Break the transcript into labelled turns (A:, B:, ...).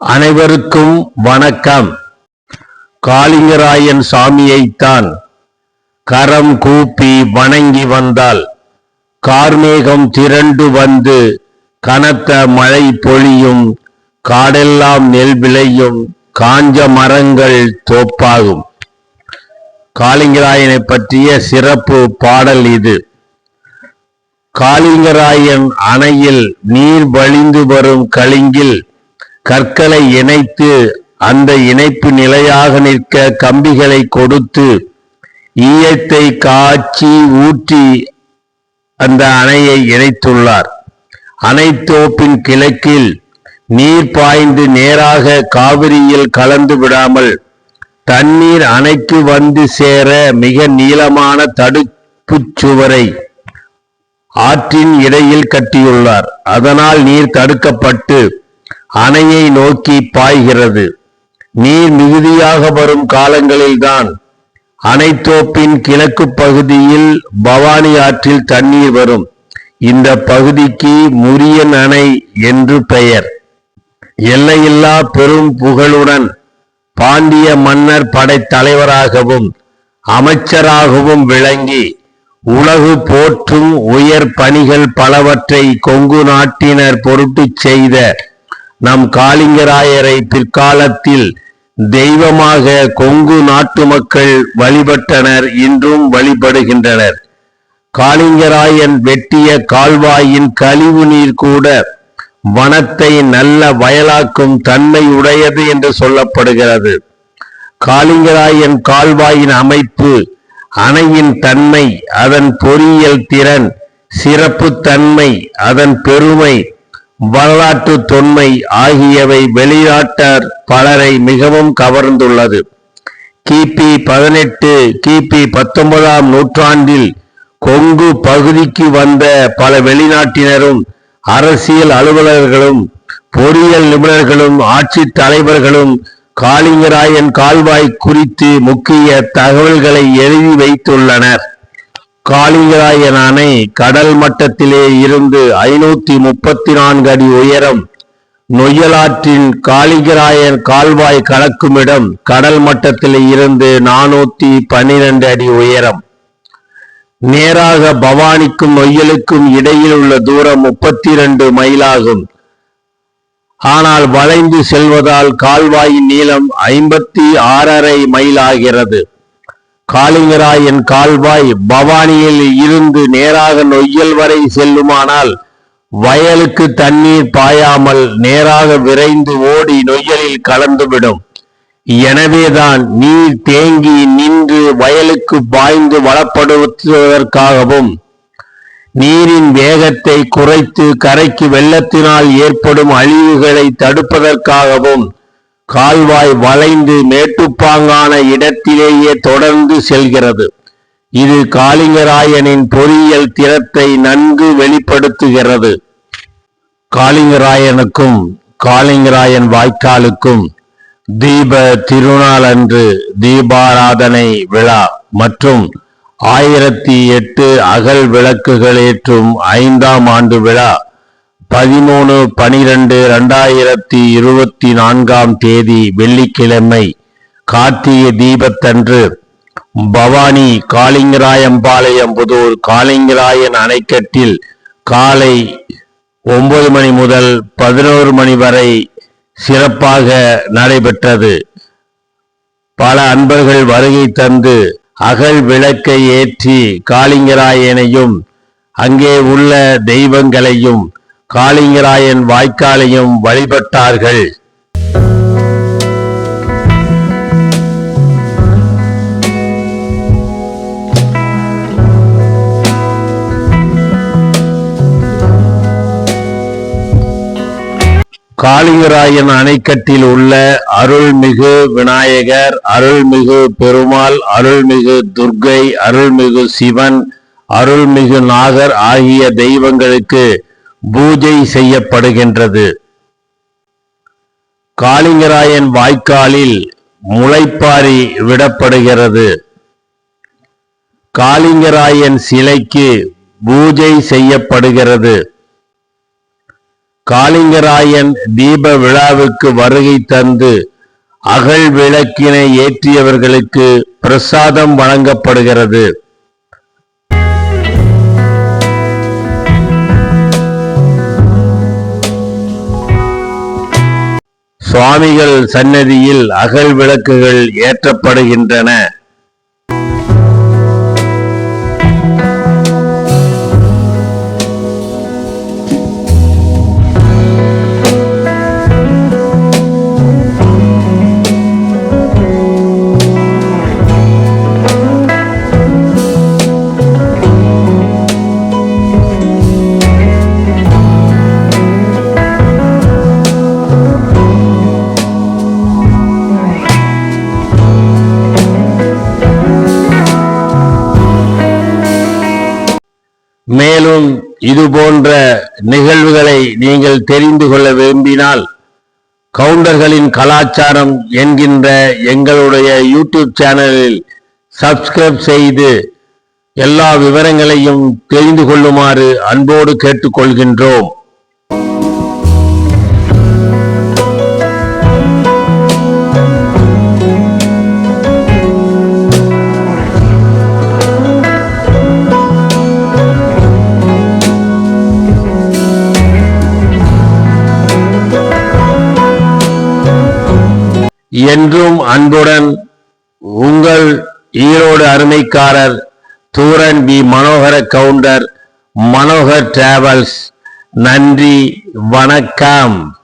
A: அனைவருக்கும் வணக்கம். காளிங்கராயன் சாமியைத்தான் கரம் கூப்பி வணங்கி வந்தால் கார்மேகம் திரண்டு வந்து கனத்த மழை பொழியும் காடெல்லாம் நெல் விளையும் காஞ்ச மரங்கள் தோப்பாகும். காளிங்கராயனை பற்றிய சிறப்பு பாடல் இது. காளிங்கராயன் அணையில் நீர் வழிந்து வரும் கலிங்கில் கற்களை இணைத்து அந்த இணைப்பு நிலையாக நிற்க கம்பிகளை கொடுத்து ஈயத்தை காய்ச்சி ஊற்றி அந்த அணையை இணைத்துள்ளார். அணைத்தோப்பின் கிழக்கில் நீர் பாய்ந்து நேராக காவிரியில் கலந்து விடாமல் தண்ணீர் அணைக்கு வந்து சேர மிக நீளமான தடுப்பு சுவரை ஆற்றின் இடையில் கட்டியுள்ளார். அதனால் நீர் தடுக்கப்பட்டு அணையை நோக்கி பாய்கிறது. நீர் மிகுதியாக வரும் காலங்களில்தான் அணைத்தோப்பின் கிழக்கு பகுதியில் பவானி ஆற்றில் தண்ணீர் வரும். இந்த பகுதிக்கு முரியன் அணை என்று பெயர். எல்லையில்லா பெரும் புகழுடன் பாண்டிய மன்னர் படைத்தலைவராகவும் அமைச்சராகவும் விளங்கி உலகு போற்றும் உயர் பணிகள் பலவற்றை கொங்கு நாட்டினர் பொருட்டு செய்த நம் காளிங்கராயரை பிற்காலத்தில் தெய்வமாக கொங்கு நாட்டு மக்கள் வழிபட்டனர் இன்றும் வழிபடுகின்றனர். காளிங்கராயன் வெட்டிய கால்வாயின் கழிவு நீர் கூட வனத்தை நல்ல வயலாக்கும் தன்மை உடையது என்று சொல்லப்படுகிறது. காளிங்கராயன் கால்வாயின் அமைப்பு அணையின் தன்மை அதன் பொறியியல் திறன் சிறப்பு தன்மை அதன் பெருமை வரலாற்று தொன்மை ஆகியவை வெளிநாட்டார் பலரை மிகவும் கவர்ந்துள்ளது. கிபி பதினெட்டு கிபி பத்தொன்பதாம் நூற்றாண்டில் கொங்கு பகுதிக்கு வந்த பல வெளிநாட்டினரும் அரசியல் அலுவலர்களும் பொறியியல் நிபுணர்களும் ஆட்சி தலைவர்களும் காளிங்கராயன் கால்வாய் குறித்து முக்கிய தகவல்களை எழுதி வைத்துள்ளனர். காளிங்கராயன் அணை கடல் மட்டத்திலே இருந்து ஐநூத்தி முப்பத்தி நான்கு அடி உயரம் நொய்யலாற்றின் காளிங்கராயன் கால்வாய் கலக்குமிடம் கடல் மட்டத்திலே இருந்து நானூத்தி பன்னிரண்டு அடி உயரம். நேராக பவானிக்கும் நொய்யலுக்கும் இடையில் உள்ள தூரம் முப்பத்தி இரண்டு மைலாகும். ஆனால் வளைந்து செல்வதால் கால்வாயின் நீளம் ஐம்பத்தி ஆறரை மைல் ஆகிறது. காளிங்கராயன் கால்வாய் பவானியில் இருந்து நேராக நொய்யல் வரை செல்லுமானால் வயலுக்கு தண்ணீர் பாயாமல் நேராக விரைந்து ஓடி நொய்யலில் கலந்துவிடும். எனவேதான் நீர் தேங்கி நின்று வயலுக்கு பாய்ந்து வளப்படுத்துவதற்காகவும் நீரின் வேகத்தை குறைத்து கரைக்கு வெள்ளத்தினால் ஏற்படும் அழிவுகளை தடுப்பதற்காகவும் கால்வாய் வளைந்து மேட்டுப்பாங்கான இடத்திலேயே தொடர்ந்து செல்கிறது. இது காளிங்கராயனின் பொறியியல் திறத்தை நன்கு வெளிப்படுத்துகிறது. காளிங்கராயனுக்கும் காளிங்கராயன் வாய்க்காலுக்கும் தீப திருநாள் அன்று தீபாராதனை விழா மற்றும் ஆயிரத்தி எட்டு அகல் விளக்குகள் ஏற்றும் ஐந்தாம் ஆண்டு விழா பதிமூணு பனிரெண்டு ரெண்டாயிரத்தி இருபத்தி நான்காம் தேதி வெள்ளிக்கிழமை கார்த்திகை தீபத்தன்று பவானி காளிங்கராயம்பாளையம் புதூர் காளிங்கராயன் அணைக்கட்டில் காலை ஒன்பது மணி முதல் பதினோரு மணி வரை சிறப்பாக நடைபெற்றது. பல அன்பர்கள் வருகை தந்து அகல் விளக்கை ஏற்றி காளிங்கராயனையும் அங்கே உள்ள தெய்வங்களையும் காளிங்கராயன் வாய்க்காலையும் வழிபட்டார்கள். காளிங்கராயன் அணைக்கட்டில் உள்ள அருள்மிகு விநாயகர் அருள்மிகு பெருமாள் அருள்மிகு துர்க்கை அருள்மிகு சிவன் அருள்மிகு நாகர் ஆகிய தெய்வங்களுக்கு பூஜை செய்யப்படுகின்றது. காளிங்கராயன் வாய்க்காலில் முளைப்பாரி விடப்படுகிறது. காளிங்கராயன் சிலைக்கு பூஜை செய்யப்படுகிறது. காளிங்கராயன் தீப விழாவுக்கு வருகை தந்து அகல் விளக்கினை ஏற்றியவர்களுக்கு பிரசாதம் வழங்கப்படுகிறது. சுவாமிகள் சன்னதியில் அகல் விளக்குகள் ஏற்றப்படுகின்றன. மேலும் இது போன்ற நிகழ்வுகளை நீங்கள் தெரிந்து கொள்ள விரும்பினால் கவுண்டர்களின் கலாச்சாரம் என்கின்ற எங்களுடைய யூடியூப் சேனலில் சப்ஸ்கிரைப் செய்து எல்லா விவரங்களையும் தெரிந்து கொள்ளுமாறு அன்போடு கேட்டுக்கொள்கின்றோம். என்றும் அன்புடன் உங்கள் ஈரோடு அருமைக்காரர் தூரன் பி. மனோகர கவுண்டர் மனோகர் டிராவல்ஸ். நன்றி வணக்கம்.